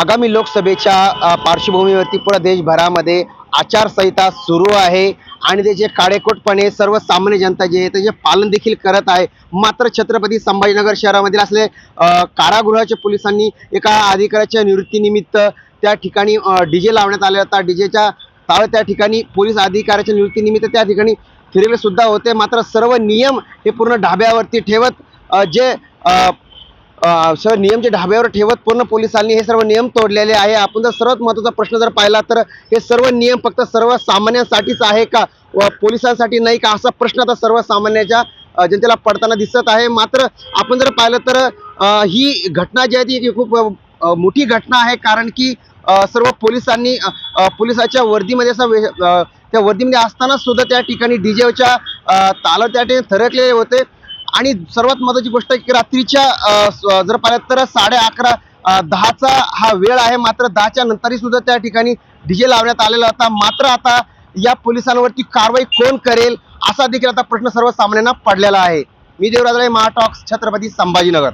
आगामी लोकसभेच्या पार्श्वभूमीवरती पुढे देशभरामध्ये आचारसंहिता सुरू आहे. आणि त्याचे काळेकोटपणे सर्वसामान्य जनता जे आहे त्याचे पालन देखील करत आहे मात्र छत्रपती संभाजीनगर शहरामधील असले कारागृहाच्या पोलिसांनी एका अधिकाऱ्याच्या निवृत्तीनिमित्त त्या ठिकाणी डीजे लावण्यात आले होता. डीजेच्या ताळ त्या ठिकाणी पोलीस अधिकाऱ्याच्या निवृत्तीनिमित्त त्या ठिकाणी फिरवेसुद्धा होते. मात्र सर्व नियम हे पूर्ण ढाब्यावरती ठेवत जे सर्व नियमचे ढाब्यावर ठेवत पूर्ण पोलिसांनी हे सर्व नियम तोडलेले आहे. आपण जर सर्वात महत्त्वाचा प्रश्न जर पाहिला तर हे सर्व नियम फक्त सर्वसामान्यांसाठीच आहे का? व पोलिसांसाठी नाही का? असा प्रश्न आता सर्वसामान्याच्या जनतेला पडताना दिसत आहे. मात्र आपण जर पाहिलं तर ही घटना जी आहे ती खूप मोठी घटना आहे. कारण की सर्व पोलिसांनी पोलिसाच्या वर्दीमध्ये असा वे- त्या वर्दीमध्ये असताना सुद्धा त्या ठिकाणी डीजेच्या ताला त्या ठिकाणी थरकलेले होते. आणि सर्वात महत्वाची गोष्ट आहे की रात्रीच्या जर पाहिलं तर साडे अकरा दहाचा हा वेळ आहे. मात्र दहाच्या नंतरही सुद्धा त्या ठिकाणी डीजे लावण्यात आलेला होता. मात्र आता या पोलिसांवरती कारवाई कोण करेल असा देखील आता प्रश्न सर्वसामान्यांना पडलेला आहे. मी देवराज महाटॉक्स छत्रपती संभाजीनगर.